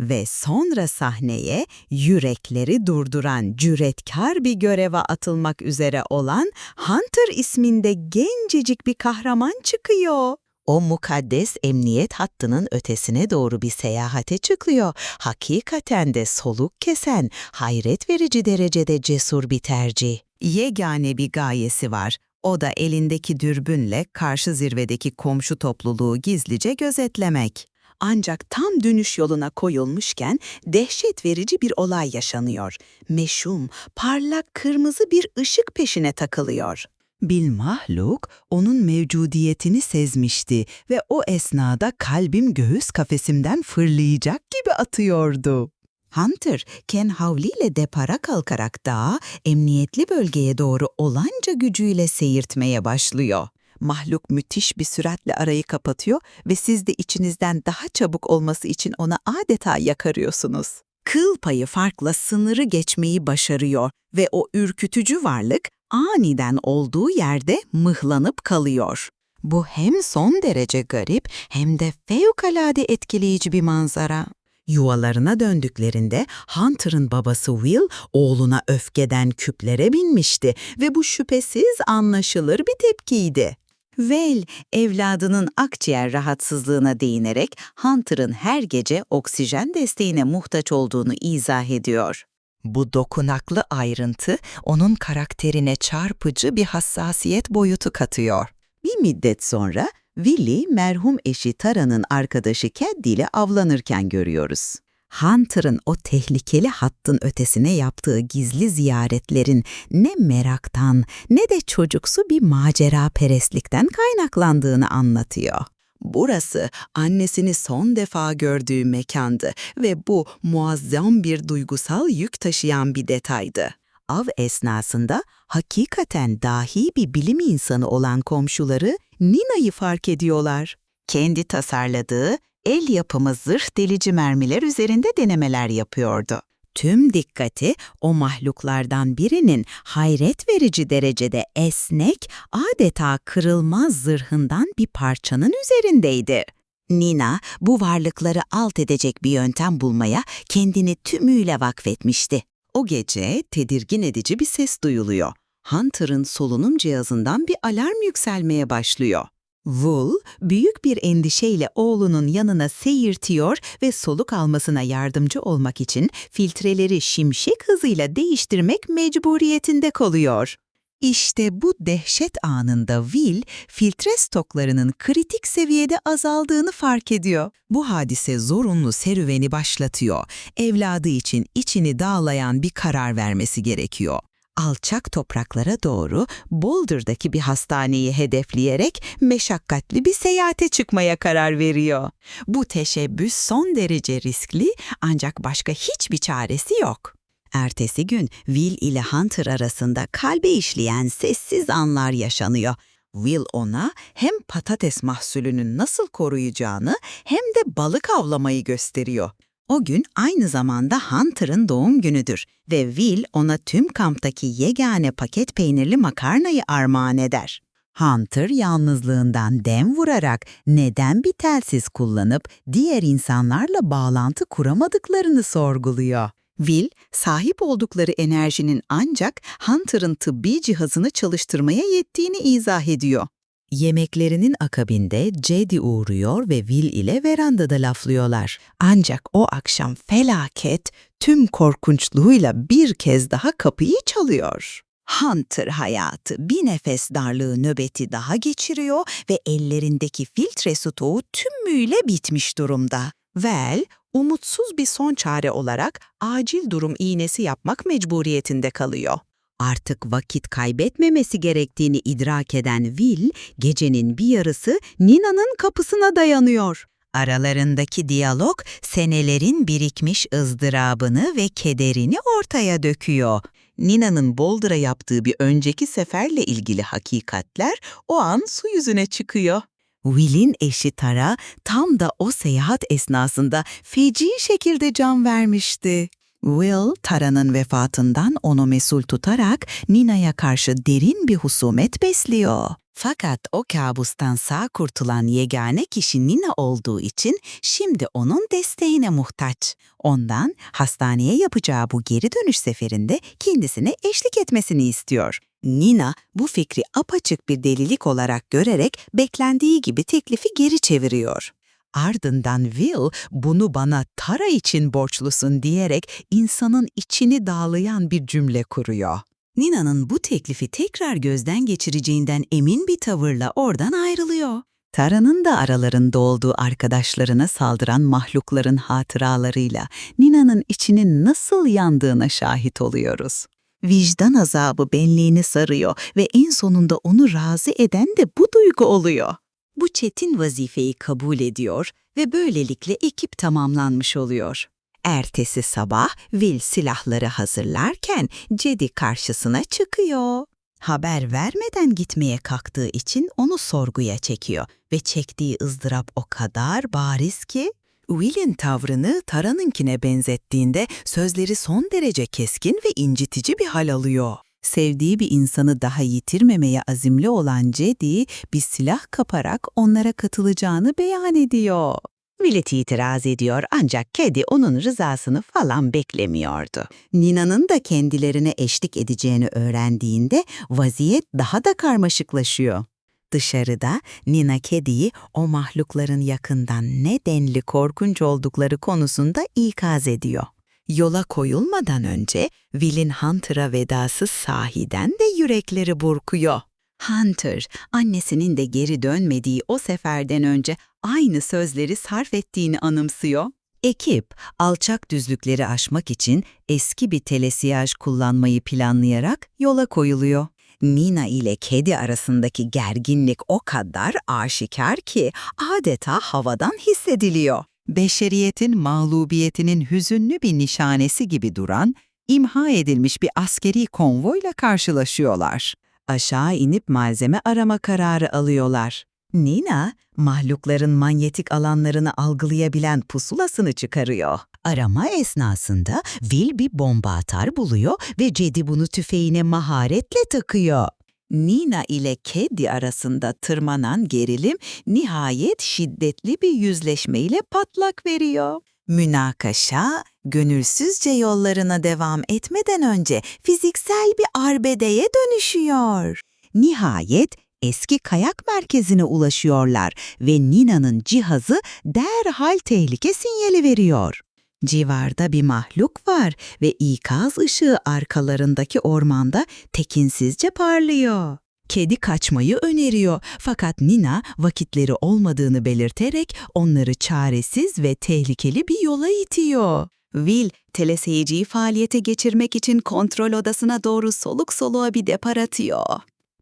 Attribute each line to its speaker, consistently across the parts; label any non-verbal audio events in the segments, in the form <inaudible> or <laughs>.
Speaker 1: Ve sonra sahneye yürekleri durduran cüretkar bir göreve atılmak üzere olan Hunter isminde gencecik bir kahraman çıkıyor. O mukaddes emniyet hattının ötesine doğru bir seyahate çıkıyor. Hakikaten de soluk kesen, hayret verici derecede cesur bir tercih. Yegane bir gayesi var. O da elindeki dürbünle karşı zirvedeki komşu topluluğu gizlice gözetlemek. Ancak tam dönüş yoluna koyulmuşken dehşet verici bir olay yaşanıyor. Meşhum, parlak kırmızı bir ışık peşine takılıyor. Bil mahluk onun mevcudiyetini sezmişti ve o esnada kalbim göğüs kafesimden fırlayacak gibi atıyordu. Hunter, Ken Havli ile depara kalkarak dağı emniyetli bölgeye doğru olanca gücüyle seyirtmeye başlıyor. Mahluk müthiş bir süratle arayı kapatıyor ve siz de içinizden daha çabuk olması için ona adeta yakarıyorsunuz. Kıl payı farkla sınırı geçmeyi başarıyor ve o ürkütücü varlık aniden olduğu yerde mıhlanıp kalıyor. Bu hem son derece garip hem de fevkalade etkileyici bir manzara. Yuvalarına döndüklerinde Hunter'ın babası Will oğluna öfkeden küplere binmişti ve bu şüphesiz anlaşılır bir tepkiydi. Will, evladının akciğer rahatsızlığına değinerek Hunter'ın her gece oksijen desteğine muhtaç olduğunu izah ediyor. Bu dokunaklı ayrıntı onun karakterine çarpıcı bir hassasiyet boyutu katıyor. Bir müddet sonra Willy merhum eşi Tara'nın arkadaşı Caddy ile avlanırken görüyoruz. Hunter'ın o tehlikeli hattın ötesine yaptığı gizli ziyaretlerin ne meraktan ne de çocuksu bir macera perestlikten kaynaklandığını anlatıyor. Burası annesini son defa gördüğü mekandı ve bu muazzam bir duygusal yük taşıyan bir detaydı. Av esnasında hakikaten dahi bir bilim insanı olan komşuları Nina'yı fark ediyorlar. Kendi tasarladığı el yapımı zırh delici mermiler üzerinde denemeler yapıyordu. Tüm dikkati o mahluklardan birinin hayret verici derecede esnek, adeta kırılmaz zırhından bir parçanın üzerindeydi. Nina bu varlıkları alt edecek bir yöntem bulmaya kendini tümüyle vakfetmişti. O gece tedirgin edici bir ses duyuluyor. Hunter'ın solunum cihazından bir alarm yükselmeye başlıyor. Wool, büyük bir endişeyle oğlunun yanına seyirtiyor ve soluk almasına yardımcı olmak için filtreleri şimşek hızıyla değiştirmek mecburiyetinde kalıyor. İşte bu dehşet anında Will, filtre stoklarının kritik seviyede azaldığını fark ediyor. Bu hadise zorunlu serüveni başlatıyor. Evladı için içini dağlayan bir karar vermesi gerekiyor alçak topraklara doğru Boulder'daki bir hastaneyi hedefleyerek meşakkatli bir seyahate çıkmaya karar veriyor. Bu teşebbüs son derece riskli ancak başka hiçbir çaresi yok. Ertesi gün Will ile Hunter arasında kalbe işleyen sessiz anlar yaşanıyor. Will ona hem patates mahsulünün nasıl koruyacağını hem de balık avlamayı gösteriyor. O gün aynı zamanda Hunter'ın doğum günüdür ve Will ona tüm kamptaki yegane paket peynirli makarnayı armağan eder. Hunter yalnızlığından dem vurarak neden bir telsiz kullanıp diğer insanlarla bağlantı kuramadıklarını sorguluyor. Will, sahip oldukları enerjinin ancak Hunter'ın tıbbi cihazını çalıştırmaya yettiğini izah ediyor. Yemeklerinin akabinde Jedi uğruyor ve Will ile verandada laflıyorlar. Ancak o akşam felaket tüm korkunçluğuyla bir kez daha kapıyı çalıyor. Hunter hayatı bir nefes darlığı nöbeti daha geçiriyor ve ellerindeki filtre stoğu tümüyle bitmiş durumda. Vel, umutsuz bir son çare olarak acil durum iğnesi yapmak mecburiyetinde kalıyor. Artık vakit kaybetmemesi gerektiğini idrak eden Will, gecenin bir yarısı Nina'nın kapısına dayanıyor. Aralarındaki diyalog senelerin birikmiş ızdırabını ve kederini ortaya döküyor. Nina'nın Boulder'a yaptığı bir önceki seferle ilgili hakikatler o an su yüzüne çıkıyor. Will'in eşi Tara tam da o seyahat esnasında feci şekilde can vermişti. Will, Tara'nın vefatından onu mesul tutarak Nina'ya karşı derin bir husumet besliyor. Fakat o kabustan sağ kurtulan yegane kişi Nina olduğu için şimdi onun desteğine muhtaç. Ondan hastaneye yapacağı bu geri dönüş seferinde kendisine eşlik etmesini istiyor. Nina bu fikri apaçık bir delilik olarak görerek beklendiği gibi teklifi geri çeviriyor. Ardından Will bunu bana Tara için borçlusun diyerek insanın içini dağlayan bir cümle kuruyor. Nina'nın bu teklifi tekrar gözden geçireceğinden emin bir tavırla oradan ayrılıyor. Tara'nın da aralarında olduğu arkadaşlarına saldıran mahlukların hatıralarıyla Nina'nın içinin nasıl yandığına şahit oluyoruz. Vicdan azabı benliğini sarıyor ve en sonunda onu razı eden de bu duygu oluyor. Bu çetin vazifeyi kabul ediyor ve böylelikle ekip tamamlanmış oluyor. Ertesi sabah Will silahları hazırlarken Cedi karşısına çıkıyor. Haber vermeden gitmeye kalktığı için onu sorguya çekiyor ve çektiği ızdırap o kadar bariz ki Will'in tavrını Tara'nınkine benzettiğinde sözleri son derece keskin ve incitici bir hal alıyor. Sevdiği bir insanı daha yitirmemeye azimli olan Cedi bir silah kaparak onlara katılacağını beyan ediyor. Willet itiraz ediyor ancak kedi onun rızasını falan beklemiyordu. Nina'nın da kendilerine eşlik edeceğini öğrendiğinde vaziyet daha da karmaşıklaşıyor. Dışarıda Nina kediyi o mahlukların yakından ne denli korkunç oldukları konusunda ikaz ediyor. Yola koyulmadan önce Will'in Hunter'a vedası sahiden de yürekleri burkuyor. Hunter, annesinin de geri dönmediği o seferden önce aynı sözleri sarf ettiğini anımsıyor. Ekip, alçak düzlükleri aşmak için eski bir telesiyaj kullanmayı planlayarak yola koyuluyor. Nina ile kedi arasındaki gerginlik o kadar aşikar ki adeta havadan hissediliyor. Beşeriyetin mağlubiyetinin hüzünlü bir nişanesi gibi duran, imha edilmiş bir askeri konvoyla karşılaşıyorlar. Aşağı inip malzeme arama kararı alıyorlar. Nina, mahlukların manyetik alanlarını algılayabilen pusulasını çıkarıyor. Arama esnasında Will bir bomba atar buluyor ve Cedi bunu tüfeğine maharetle takıyor. Nina ile Keddi arasında tırmanan gerilim nihayet şiddetli bir yüzleşmeyle patlak veriyor. Münakaşa, gönülsüzce yollarına devam etmeden önce fiziksel bir arbedeye dönüşüyor. Nihayet eski kayak merkezine ulaşıyorlar ve Nina'nın cihazı derhal tehlike sinyali veriyor. Civarda bir mahluk var ve ikaz ışığı arkalarındaki ormanda tekinsizce parlıyor. Kedi kaçmayı öneriyor fakat Nina vakitleri olmadığını belirterek onları çaresiz ve tehlikeli bir yola itiyor. Will, teleseyirciyi faaliyete geçirmek için kontrol odasına doğru soluk soluğa bir depar atıyor.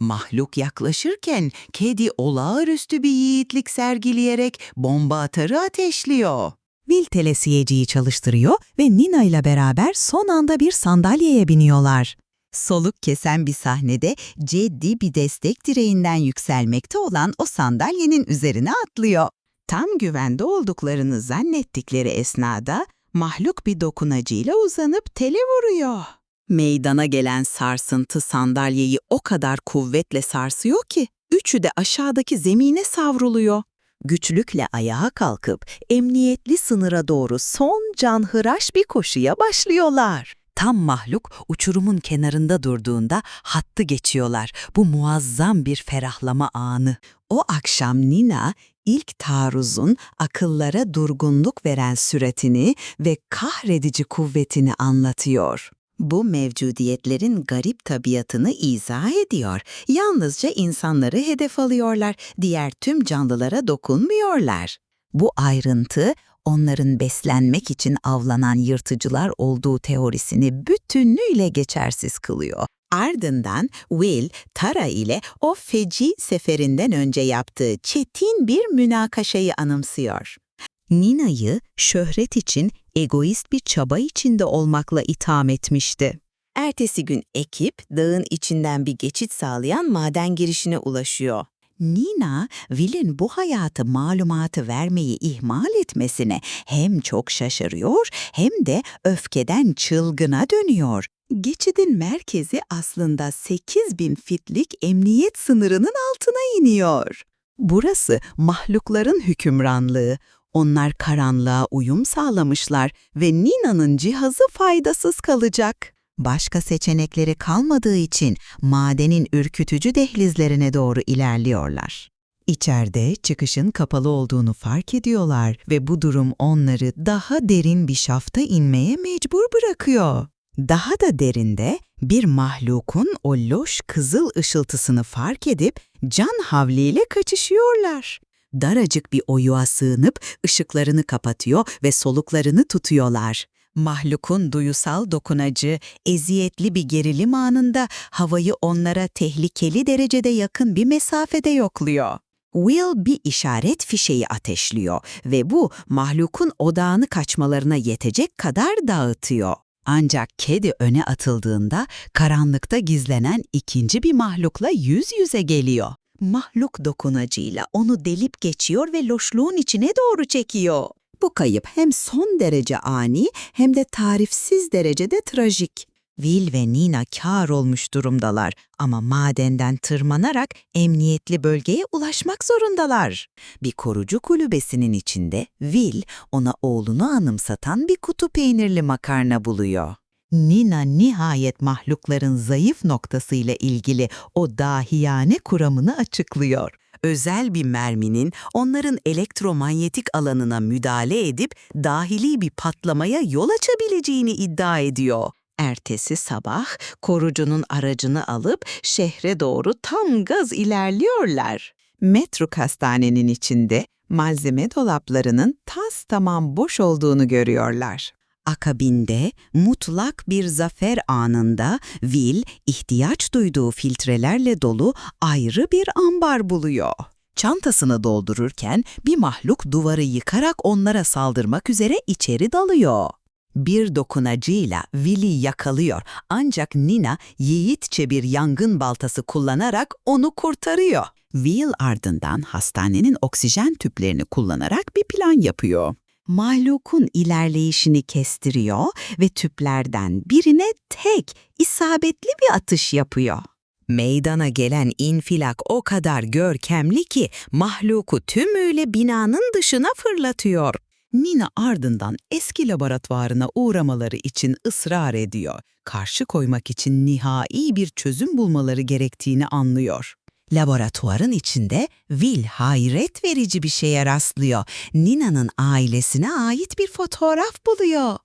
Speaker 1: Mahluk yaklaşırken kedi olağanüstü bir yiğitlik sergileyerek bomba atarı ateşliyor. Will telesiyeciyi çalıştırıyor ve Nina ile beraber son anda bir sandalyeye biniyorlar. Soluk kesen bir sahnede ciddi bir destek direğinden yükselmekte olan o sandalyenin üzerine atlıyor. Tam güvende olduklarını zannettikleri esnada mahluk bir dokunacıyla uzanıp tele vuruyor. Meydana gelen sarsıntı sandalyeyi o kadar kuvvetle sarsıyor ki üçü de aşağıdaki zemine savruluyor. Güçlükle ayağa kalkıp emniyetli sınıra doğru son canhıraş bir koşuya başlıyorlar. Tam mahluk uçurumun kenarında durduğunda hattı geçiyorlar. Bu muazzam bir ferahlama anı. O akşam Nina ilk taarruzun akıllara durgunluk veren süretini ve kahredici kuvvetini anlatıyor. Bu mevcudiyetlerin garip tabiatını izah ediyor. Yalnızca insanları hedef alıyorlar, diğer tüm canlılara dokunmuyorlar. Bu ayrıntı onların beslenmek için avlanan yırtıcılar olduğu teorisini bütünüyle geçersiz kılıyor. Ardından Will, Tara ile o feci seferinden önce yaptığı çetin bir münakaşayı anımsıyor. Nina'yı şöhret için egoist bir çaba içinde olmakla itham etmişti. Ertesi gün ekip dağın içinden bir geçit sağlayan maden girişine ulaşıyor. Nina, Will'in bu hayatı malumatı vermeyi ihmal etmesine hem çok şaşırıyor hem de öfkeden çılgına dönüyor. Geçidin merkezi aslında 8000 fitlik emniyet sınırının altına iniyor. Burası mahlukların hükümranlığı. Onlar karanlığa uyum sağlamışlar ve Nina'nın cihazı faydasız kalacak. Başka seçenekleri kalmadığı için madenin ürkütücü dehlizlerine doğru ilerliyorlar. İçeride çıkışın kapalı olduğunu fark ediyorlar ve bu durum onları daha derin bir şafta inmeye mecbur bırakıyor. Daha da derinde bir mahlukun o loş kızıl ışıltısını fark edip can havliyle kaçışıyorlar. Daracık bir oyuğa sığınıp ışıklarını kapatıyor ve soluklarını tutuyorlar. Mahlukun duyusal dokunacı, eziyetli bir gerilim anında havayı onlara tehlikeli derecede yakın bir mesafede yokluyor. Will bir işaret fişeği ateşliyor ve bu mahlukun odağını kaçmalarına yetecek kadar dağıtıyor. Ancak kedi öne atıldığında karanlıkta gizlenen ikinci bir mahlukla yüz yüze geliyor. Mahluk dokunacıyla onu delip geçiyor ve loşluğun içine doğru çekiyor. Bu kayıp hem son derece ani hem de tarifsiz derecede trajik. Will ve Nina kâr olmuş durumdalar ama madenden tırmanarak emniyetli bölgeye ulaşmak zorundalar. Bir korucu kulübesinin içinde Will ona oğlunu anımsatan bir kutu peynirli makarna buluyor. Nina nihayet mahlukların zayıf noktasıyla ilgili o dahiyane kuramını açıklıyor. Özel bir merminin onların elektromanyetik alanına müdahale edip dahili bir patlamaya yol açabileceğini iddia ediyor. Ertesi sabah korucunun aracını alıp şehre doğru tam gaz ilerliyorlar. Metruk hastanenin içinde malzeme dolaplarının tas tamam boş olduğunu görüyorlar. Akabinde mutlak bir zafer anında Will ihtiyaç duyduğu filtrelerle dolu ayrı bir ambar buluyor. Çantasını doldururken bir mahluk duvarı yıkarak onlara saldırmak üzere içeri dalıyor. Bir dokunacıyla Will'i yakalıyor ancak Nina yiğitçe bir yangın baltası kullanarak onu kurtarıyor. Will ardından hastanenin oksijen tüplerini kullanarak bir plan yapıyor. Mahlukun ilerleyişini kestiriyor ve tüplerden birine tek, isabetli bir atış yapıyor. Meydana gelen infilak o kadar görkemli ki mahluku tümüyle binanın dışına fırlatıyor. Nina ardından eski laboratuvarına uğramaları için ısrar ediyor. Karşı koymak için nihai bir çözüm bulmaları gerektiğini anlıyor. Laboratuvarın içinde Will hayret verici bir şeye rastlıyor. Nina'nın ailesine ait bir fotoğraf buluyor.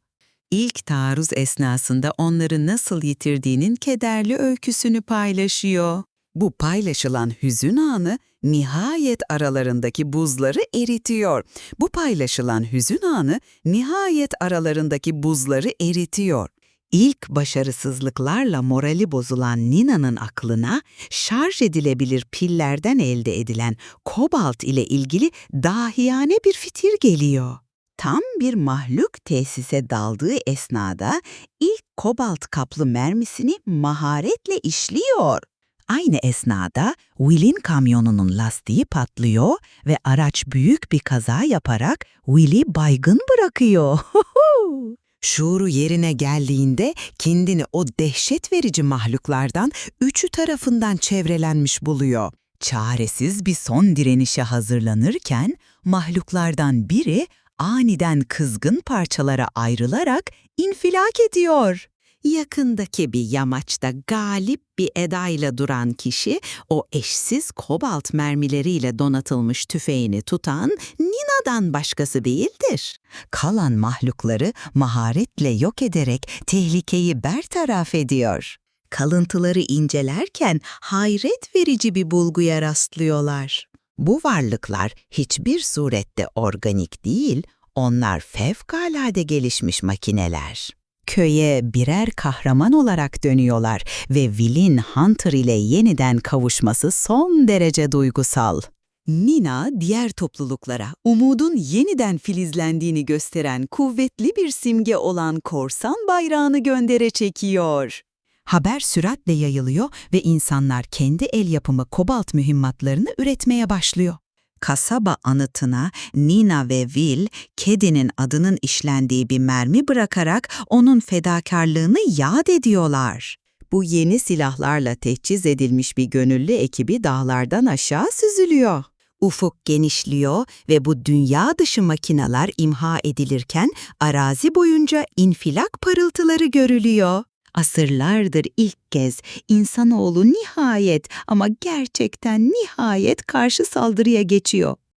Speaker 1: İlk taarruz esnasında onları nasıl yitirdiğinin kederli öyküsünü paylaşıyor. Bu paylaşılan hüzün anı nihayet aralarındaki buzları eritiyor. Bu paylaşılan hüzün anı nihayet aralarındaki buzları eritiyor. İlk başarısızlıklarla morali bozulan Nina'nın aklına şarj edilebilir pillerden elde edilen kobalt ile ilgili dahiyane bir fitir geliyor. Tam bir mahluk tesise daldığı esnada ilk kobalt kaplı mermisini maharetle işliyor. Aynı esnada Will'in kamyonunun lastiği patlıyor ve araç büyük bir kaza yaparak Will'i baygın bırakıyor. <laughs> Şuuru yerine geldiğinde kendini o dehşet verici mahluklardan üçü tarafından çevrelenmiş buluyor. Çaresiz bir son direnişe hazırlanırken mahluklardan biri aniden kızgın parçalara ayrılarak infilak ediyor. Yakındaki bir yamaçta galip bir edayla duran kişi o eşsiz kobalt mermileriyle donatılmış tüfeğini tutan Nina'dan başkası değildir. Kalan mahlukları maharetle yok ederek tehlikeyi bertaraf ediyor. Kalıntıları incelerken hayret verici bir bulguya rastlıyorlar. Bu varlıklar hiçbir surette organik değil, onlar fevkalade gelişmiş makineler. Köye birer kahraman olarak dönüyorlar ve Will'in Hunter ile yeniden kavuşması son derece duygusal. Nina diğer topluluklara umudun yeniden filizlendiğini gösteren kuvvetli bir simge olan korsan bayrağını göndere çekiyor. Haber süratle yayılıyor ve insanlar kendi el yapımı kobalt mühimmatlarını üretmeye başlıyor. kasaba anıtına Nina ve Will, kedinin adının işlendiği bir mermi bırakarak onun fedakarlığını yad ediyorlar. Bu yeni silahlarla teçhiz edilmiş bir gönüllü ekibi dağlardan aşağı süzülüyor. Ufuk genişliyor ve bu dünya dışı makineler imha edilirken arazi boyunca infilak parıltıları görülüyor. Asırlardır ilk kez insanoğlu nihayet ama gerçekten nihayet karşı saldırıya geçiyor.